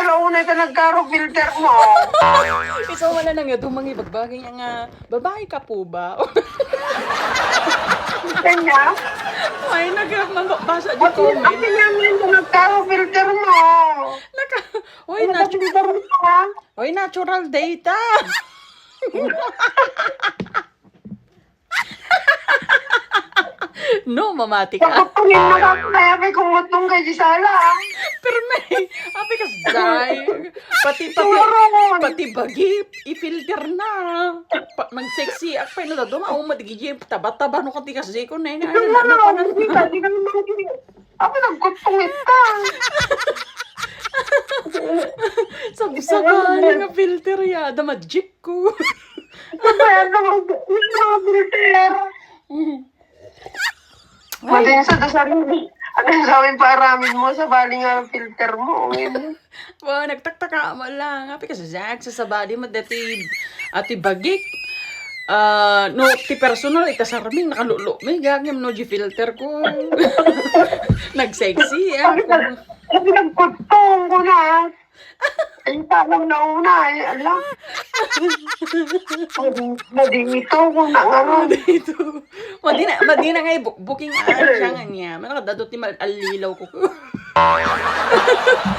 sa launa ito nagkaro filter mo. Ikaw wala na nga dumangi bagbagay nga babae ka po ba? Kanya? Ay nagbasa di comment. ang namin ito nagkaro filter mo. Naka, Hoy, Ano natu- filter mo ha? Hoy, natural data. no, mamati ka. Pagpapangin mo ka kaya may kumutong kay Gisala. Pero may, api ka day. Pati, pati, pati bagi, i-filter na. Pa, mag-sexy, akpay na doon, maumad, gigi, taba-taba, no kati kasi ko na. Ay, Ano na, na, hindi ka, hindi ka naman. Ako nagkutungit ka. Sabsakan nga filter ya, da magic ko. Yung mga filter. Madin sa dasarili. Ano sa amin paramin mo sa bali nga filter mo. Wow, nagtaktaka mo lang. Api ka sa Zach, sa sabadi mo dati, ati bagik. Ah, no, ti personal, ita sarming, nakalulo. May gagam, no, di filter ko. Nag-sexy, eh. Sabi na, sabi nagkutong ko na. Ay, parang nauna eh. Alam. Madito ko na nga ron. Dito. Madina, madina nga i-book, booking ah, siya nga niya. Manakadadot mal alilaw ko.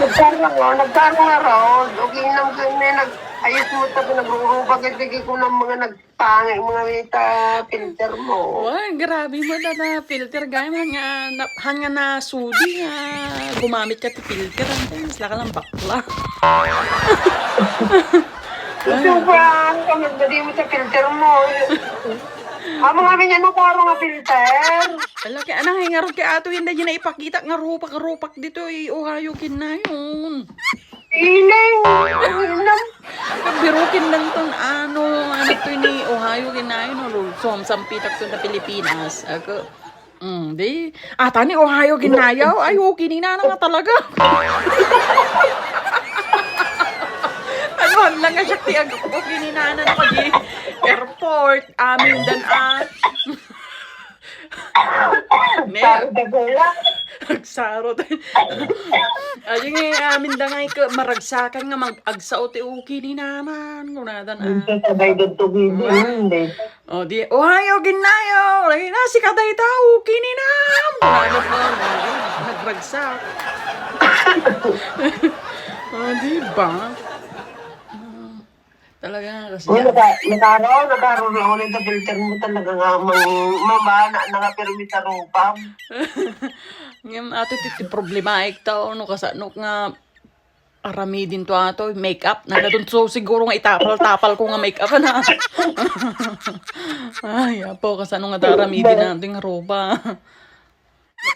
Nagkarang nga, nagkarang nga ron. Okay nang kami nag... Ayos mo tabi nag-uubag at bigay ko ng mga nagpangay, mga mita filter mo. Wow, grabe mo na na filter gaya nga na hanga na sudi nga gumamit ka ti filter ang sila ka lang bakla. Ito ba, kung nagbadi mo sa filter mo. Ah, mga ganyan mo karo nga filter. Ala kay anang hingarot kay ato yun na yun na ipakita nga rupak rupak dito eh uhayukin na yun. Iling! Ilang! Kabirukin lang ton ano ano to ni uhayukin na yun no som sampitak to na Pilipinas. Ako Mm, di. Ata ni Ohio ginayaw. Ay, okay ni na nga talaga. ano lang nga siya ti ag okay ni nana na kagi airport amin dan ah. gula. agsaro tayo. Ayun nga amin da nga ika maragsakan nga mag-agsa o ti okay ni naman. Kunadan ah. Hindi sabay doon tubig. Hindi. O di, Ohio ginayo! Lagi na, si Kaday tao, kininam! Ano po, nagragsak. o, di ba? Talaga nga kasi. Uy, naka, nakaroon, nakaroon na ulit ang filter mo talaga nga mang mamana na nga pero may tarupam. Ngayon, ato iti problema ik tao, no kasano nga arami din to ato, makeup. Nagadun so siguro nga itapal-tapal ko nga makeup na. Ay, apo, kasano nga darami din natin nga roba.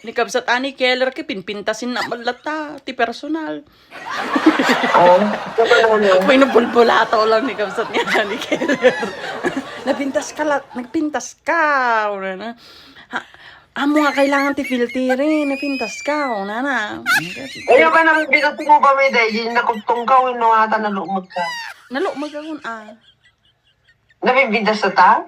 Ni Kabsat Ani Keller ki pinpintasin na malata ti personal. Oo. May nabulbulato lang ni Kabsat ni Ani Keller. Napintas ka la, nagpintas ka. Una na. Ha, amo nga kailangan ti filterin, napintas ka. Una na. Ayaw ka naman binuti mo ba may dahil nakutong ka o inuhata na lumag ka. Nalo magagun ah. Nabibindas sa ta?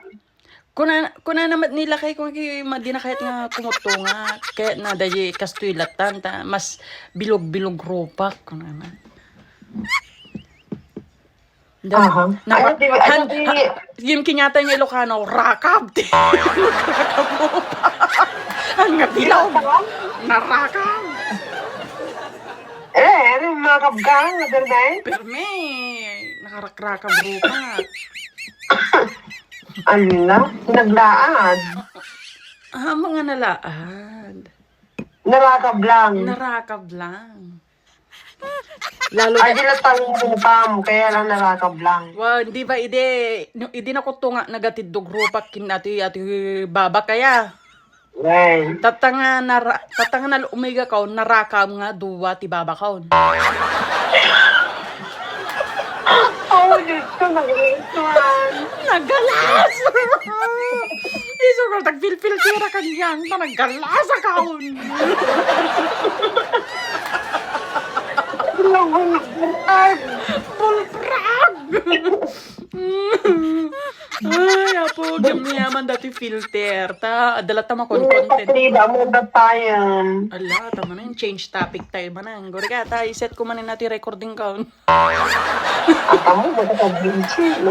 Kuna kuna naman nila kay kung kay madi na kahit nga kumuto nga kaya na dayi kastoy latan ta mas bilog-bilog ropak kuna na. Da, Aha. na, di han, di- yung kinyata yung Ilocano, rakab. di. rakab. Ang nga bilog. Narakab. Eh, ano yung mga kabgang na? Perme, nakarakrakab ropak. Ano na? Naglaan. Ah, mga nalaad. Narakab lang. Narakab lang. Lalo Ay, na, di na talong kaya lang narakab lang. Wow, hindi ba ide, ide na ko to nga nagatid dog rupak kin ati ati baba kaya. Right. Tatanga nara, tatanga na umiga ka narakam nga duwa ti baba ka. Oh, Diyos ko, nag-iisuan. Nagalas! Iso ko, nagfil-fil tira kanyang, na nagalas akaon. Ay, Bulbrag! Ay, apo, gamyaman dati filter. Ta, adala tama Hindi content. patrida mo ba tayo? Ala, tama na yun. Change topic tayo ba na? Gori ka, tayo set ko man natin recording count. Ang kamo, magkakabinsi.